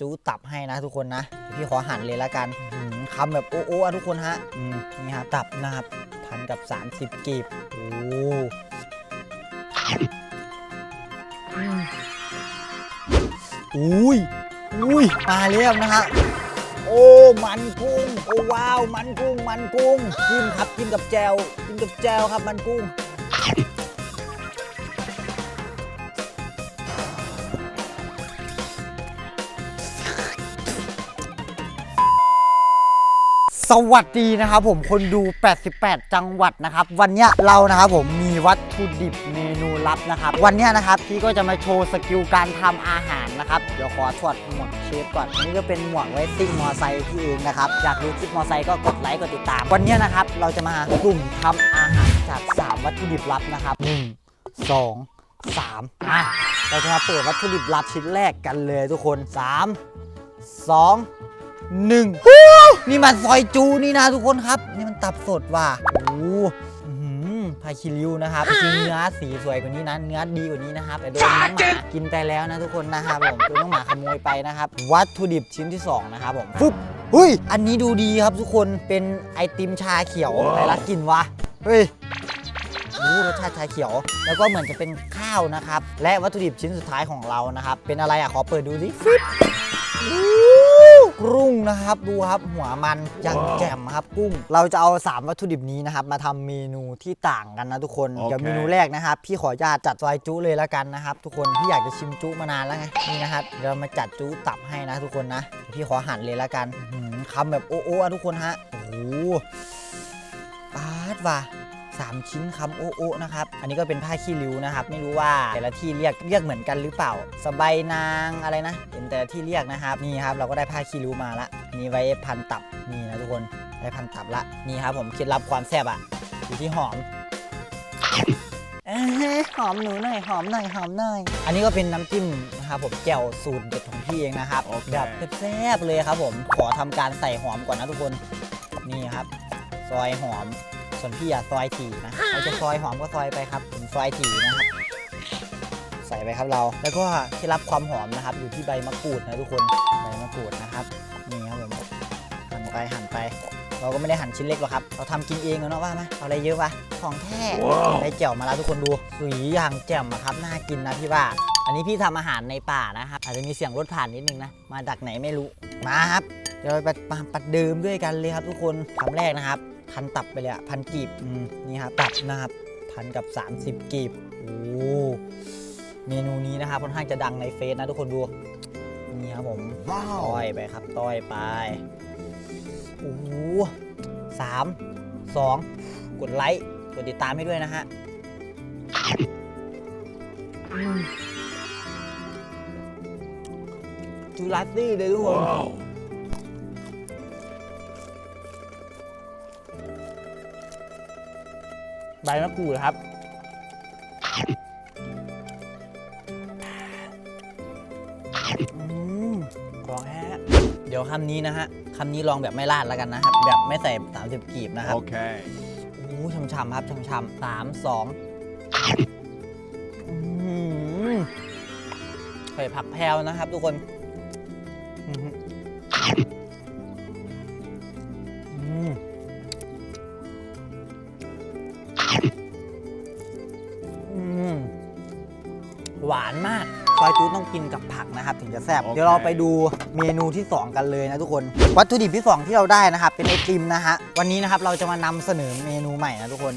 จูตับให้นะทุกคนนะพี่ขอหั่นเลยละกันอื้อหือคำแบบโอ้โอ้ทุกคนฮะนี่ครับตับนะครับพันกับ 30กีบโอ้อุ้ยอุ้ยมาแล้วนะฮะโอ้ มันกุ้ง โอ้ว้าว มันกุ้ง มันกุ้ง กินครับ กินกับแจว กินกับแจวครับ มันกุ้ง สวัสดีนะครับผมคนดู 88 จังหวัดนะครับ วันเนี้ยเรานะครับผมมีวัตถุดิบเมนูลับนะครับ วันเนี้ยนะครับพี่ก็จะมาโชว์สกิลการทำอาหารนะครับ เดี๋ยวขอถอดหมวกเชฟก่อนนี่ก็เป็นหมวกไว้ซิ่งมอไซค์พี่เองนะครับ อยากดูคลิปมอไซค์ก็กดไลค์กดติดตาม วันเนี้ยนะครับเราจะมากลุ่มทำอาหารจาก 3 วัตถุดิบลับนะครับ 1 2 3อะเราจะมาเปิดวัตถุดิบลับชิ้นแรกกันเลยทุกคน 3 2 หนึ่งนี่มันซอยจูนี่นะทุกคนครับ นี่มันตับสดว่ะโอ้โหอื้อหือพาคิริวนะครับจริงเนื้อสีสวยกว่านี้นะเนื้อดีกว่านี้นะครับแต่โดนน้องหมากินไปแล้วนะทุกคนนะครับผมโดนน้องหมาขโมยไปนะครับ วัตถุดิบชิ้นที่สองนะครับผมฟึบเฮ้ย อันนี้ดูดีครับทุกคนเป็นไอติมชาเขียวอะไรละกลินวะเฮ้ยโอ้รสชาติชาเขียว แล้วก็เหมือนจะเป็นข้าวนะครับ และวัตถุดิบชิ้นสุดท้ายของเรานะครับ เป็นอะไรอะขอเปิดดูสิฟิบ อู้กุ้งนะครับ ดูครับหัวมันอย่างแจ่มครับกุ้ง เราจะเอา 3 วัตถุดิบนี้นะครับ มาทำเมนูที่ต่างกันนะทุกคนโอเคเดี๋ยวเมนูแรกนะครับ พี่ขออนุญาตจัดซอยจุเลยแล้วกันนะครับ ทุกคนพี่อยากจะชิมจุมานานแล้วไงนี่นะครับเดี๋ยวมาจัดจุตับให้นะทุกคนนะเดี๋ยวพี่ขอหั่นเลยแล้วกันอื้อหือคำแบบโอ้โอ้อะทุกคนฮะโอ้โหปาดว่ะ สามชิ้นคำโอะโอะนะครับ อันนี้ก็เป็นผ้าขี้ริ้วนะครับ ไม่รู้ว่าแต่ละที่เรียกเรียกเหมือนกันหรือเปล่า สบายนางอะไรนะเป็นแต่ละที่เรียกนะครับ นี่ครับเราก็ได้ผ้าขี้ริ้วมาละ นี่ไว้พันตับ นี่นะทุกคน ได้พันตับละ นี่ครับผมเคล็ดลับความแซ่บอะอยู่ที่หอมเอ้ยหอมหนูหน่อยหอมหน่อยหอมหน่อย อันนี้ก็เป็นน้ำจิ้มนะครับผมแจ่วสูตรเด็ดของพี่เองนะครับโอเคแบบแซ่บๆเลยครับผมขอทำการใส่หอมก่อนนะทุกคน นี่ครับ ซอยหอม ส่วนพี่อะซอยถี่นะใครจะซอยหอมก็ซอยไปครับผมซอยถี่นะครับ ใส่ไปครับเรา แล้วก็ที่รับความหอมนะครับ อยู่ที่ใบมะกรูดนะทุกคนใบมะกรูดนะครับนี่ครับผมหั่นไปหั่นไป เราก็ไม่ได้หั่นชิ้นเล็กหรอกครับ เราทำกินเองอะเนาะว่าไหมเอาอะไรเยอะวะของแท้ว้าวได้แจ่วมาแล้วทุกคนดูสุยอย่างแจ่มอะครับน่ากินนะพี่ว่า อันนี้พี่ทำอาหารในป่านะครับอาจจะมีเสียงรถผ่านนิดนึงนะมาดักไหนไม่รู้มาครับเดี๋ยวเราไปมาปัดเดิมด้วยกันเลยครับทุกคนคำแรกนะครับ พันตับไปเลยอะพันกีบอืมนี่ครับตับนะครับพันกับ 30 กีบโอ้เมนูนี้นะครับค่อนข้างจะดังในเฟซนะทุกคนดูนี่ครับผมต้อยไปครับต้อยไปโอ้โหสามสองกดไลค์กดติดตามให้ด้วยนะฮะอืมจูราซี่เลยทุกคน ใบมะกรูดครับอืมของแฮะเดี๋ยวคำนี้นะฮะคำนี้ลองแบบไม่ลาดแล้วกันนะครับ แบบไม่ใส่ 30กีบนะครับ Okay. โอ้โหช่ำๆครับช่ำๆสามสองอืมใส่ผักแพรวนะครับ ทุกคนอื้อหืออื หวานมากซอยจูต้องกินกับผักนะครับถึงจะแซ่บ โอเค เดี๋ยวเราไปดูเมนูที่ 2 กันเลยนะทุกคน วัตถุดิบที่ 2 ที่เราได้นะครับ เป็นไอติมนะฮะ วันนี้นะครับเราจะมานำเสนอเมนูใหม่นะทุกคน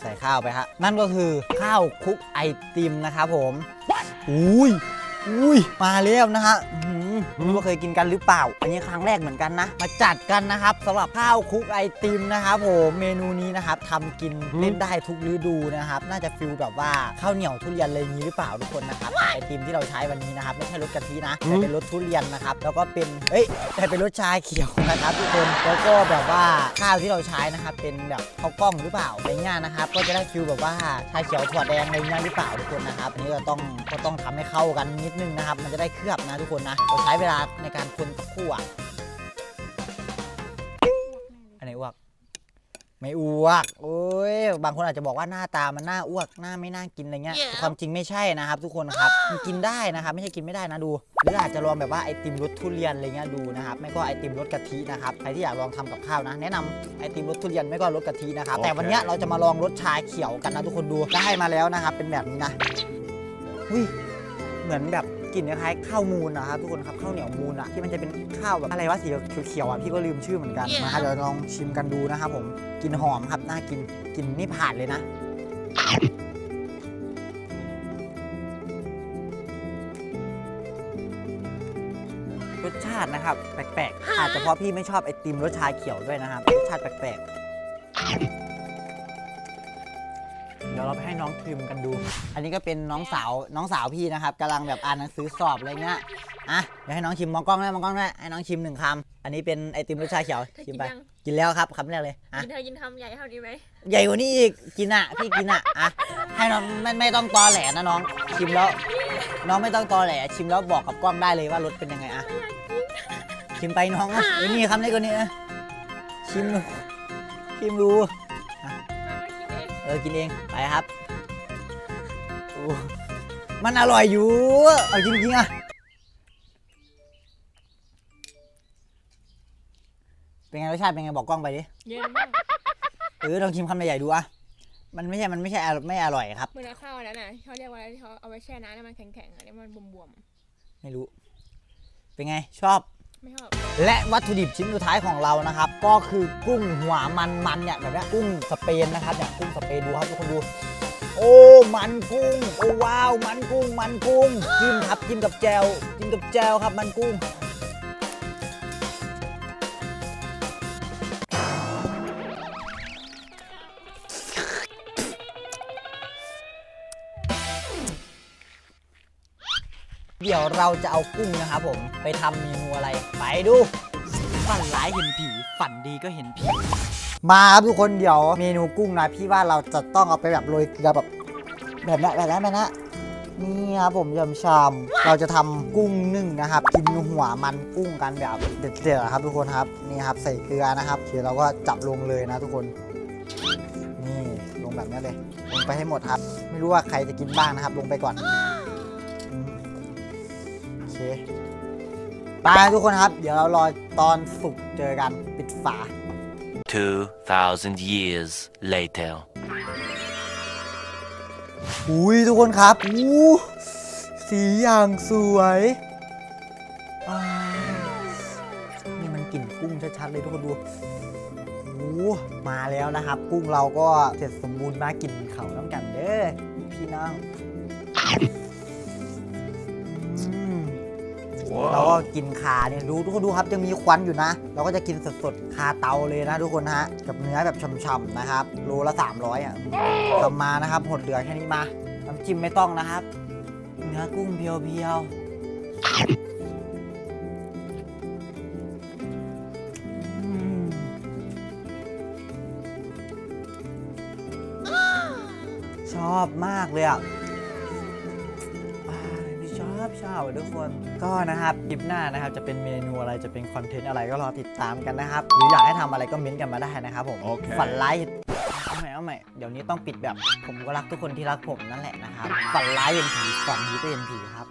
ใส่ข้าวไปฮะ นั่นก็คือข้าวคลุกไอติมนะครับผม อุ้ย อุ้ย มาแล้วนะฮะอื้อหือไม่รู้ว่าเคยกินกันหรือเปล่า อันนี้ครั้งแรกเหมือนกันนะ มาจัดกันนะครับสำหรับข้าวคลุกไอติมนะครับผมเมนูนี้นะครับทำกินเล่นได้ทุกฤดูนะครับ น่าจะฟิลแบบว่าข้าวเหนียวทุเรียนอะไรอย่างนี้หรือเปล่าทุกคนนะครับไอติมที่เราใช้วันนี้นะครับไม่ใช่รสกะทินะแต่เป็นรสทุเรียนนะครับแล้วก็เป็นเอ้ยแต่เป็นรสชาเขียวนะครับทุกคนแล้วก็แบบว่าข้าวที่เราใช้นะครับเป็นแบบข้าวกล้องหรือเปล่าอะไรเงี้ยนะครับก็จะได้ฟิลแบบว่าชาเขียวถั่วแดงอะไรเงี้ยหรือเปล่าทุกคนนะครับอันนี้เราต้องก็ต้องทำให้เข้ากันนิดนึงนะครับมันจะได้เคลือบนะทุกคนนะเราใช้เวลาในการคนสักครู่อะอันไหนอ้วก ไม่อ้วกโอ้ยบางคนอาจจะบอกว่าหน้าตามันน่าอ้วกหน้าไม่น่ากินอะไรเงี้ยแต่ความจริงไม่ใช่นะครับ ทุกคนครับมันกินได้นะครับ ไม่ใช่กินไม่ได้นะดู หรืออาจจะลองแบบว่าไอติมรสทุเรียนอะไรเงี้ยดูนะครับไม่ก็ไอติมรสกะทินะครับใครที่อยากลองทำกับข้าวนะ แนะนำไอติมรสทุเรียนไม่ก็รสกะทินะครับ แต่วันเนี้ยเราจะมาลองรสชาเขียวกันนะทุกคนดูได้มาแล้วนะครับเป็นแบบนี้นะ อุ้ยเหมือนแบบ กลิ่นคล้ายๆข้าวมูลนะครับทุกคนครับข้าวเหนียวมูลอะที่มันจะเป็นข้าวแบบอะไรวะสีเขียวๆอะพี่ก็ลืมชื่อเหมือนกันนะครับเดี๋ยวลองชิมกันดูนะครับผมกลิ่นหอมครับน่ากินกลิ่นนี่ผ่านเลยนะรสชาตินะครับ แปลกๆ อาจจะเพราะพี่ไม่ชอบไอติมรสชาเขียวด้วยนะครับ รสชาติแปลกๆเดี๋ยวเราไปให้น้องทิมกันดู อันนี้ก็เป็นน้องสาวน้องสาวพี่นะครับกำลังแบบอ่านหนังสือสอบอะไรเงี้ยอะเดี๋ยวให้น้องชิมมองกล้องด้วยมองกล้องด้วยให้น้องชิมหนึ่งคำอันนี้เป็นไอติมรสชาเขียวเธอชิกิมนไป ยัง กินแล้วครับคำแรกเลยอะกินเธอกินทำใหญ่เท่านี้ไหมใหญ่กว่านี้อีกกินอะพี่กินอะอะให้น้องไม่ไม่ต้องตอแหลนะน้อง ชิมแล้ว น้องไม่ต้องตอแหลชิมแล้วบอกกับกล้องได้เลยว่ารสเป็นยังไงอะชิมไปน้องอะเฮ้ยนี่คำเล็กกว่านี้นะชิมดูชิมดู เออกินเองไปครับโอ้มันอร่อยอยู่ เอาจริงๆอะเป็นไงรสชาติเป็นไงบอกกล้องไปดิเย็นมากเออลองชิมคำใหญ่ๆดูอะมันไม่ใช่ มันไม่ใช่อร่อยไม่อร่อยครับ เหมือนเอาข้าวอันนั้นน่ะเขาเรียกว่าอะไรที่เขาเอาไว้แช่น้ำแล้วมันแข็งๆอันนี้มันบวมไม่รู้ เป็นไงชอบๆ ไม่ชอบและวัตถุดิบชิ้นสุดท้ายของเรานะครับ ก็คือกุ้งหัวมันมันเนี่ยแบบเนี้ยกุ้งสเปนนะครับเนี่ยกุ้งสเปนดูครับทุกคนดู โอ้มันกุ้ง โอ้ว้าว มันกุ้ง มันกุ้งจิ้มครับจิ้มกับแจวจิ้มกับแจวครับมันกุ้ง เดี๋ยวเราจะเอากุ้งนะครับผมไปทำเมนูอะไร ไปดู ฝันร้ายเห็นผี ฝันดีก็เห็นผี มาครับทุกคนเดี๋ยวเมนูกุ้งนะพี่ว่าเราจะต้องเอาไปแบบโรยเกลือแบบแบบนั้นแบบนั้นแบบนั้นนี่ครับผมยำชามเราจะทำกุ้งนึ่งนะครับ กินหัวมันกุ้งกันแบบเด็ดๆครับ ทุกคนครับนี่ครับใส่เกลือนะครับเดี๋ยวเราก็จับลงเลยนะทุกคน นี่ลงแบบนี้เลย ลงไปให้หมดครับ ไม่รู้ว่าใครจะกินบ้างนะครับ ลงไปก่อนอืมโอเค ไปทุกคนครับ เดี๋ยวเรารอตอนสุกเจอกันปิดฝา 2,000 years later. อุ้ยทุกคนครับอู้สีอย่างสวยอ่านี่มันกลิ่นกุ้งชัดๆเลยทุกคนดูโอ้มาแล้วนะครับ กุ้งเราก็เสร็จสมบูรณ์มากกลิ่นเขาน้ำกันเด้อพี่น้อง เราก็กินคาเนี่ยดูทุกคนดูครับยังมีควันอยู่นะ เราก็จะกินสดๆคาเตาเลยนะทุกคนฮะกับเนื้อแบบช่ำๆนะครับโลละ 300อะทำมานะครับหดเหลือแค่นี้มาน้ำจิ้มไม่ต้องนะครับ เนื้อกุ้งเพียวๆชอบมากเลยอะ ชอบชอบอะทุกคนก็นะครับคลิปหน้านะครับจะเป็นเมนูอะไรจะเป็นคอนเทนต์อะไรก็รอติดตามกันนะครับหรืออยากให้ทำอะไรก็เม้นต์กันมาได้นะครับผมโอเค ฝันร้ายเอาใหม่เอาใหม่เดี๋ยวนี้ต้องปิดแบบผมก็รักทุกคนที่รักผมนั่นแหละนะครับฝันร้ายเห็นผีฝันดีก็เห็นผีครับ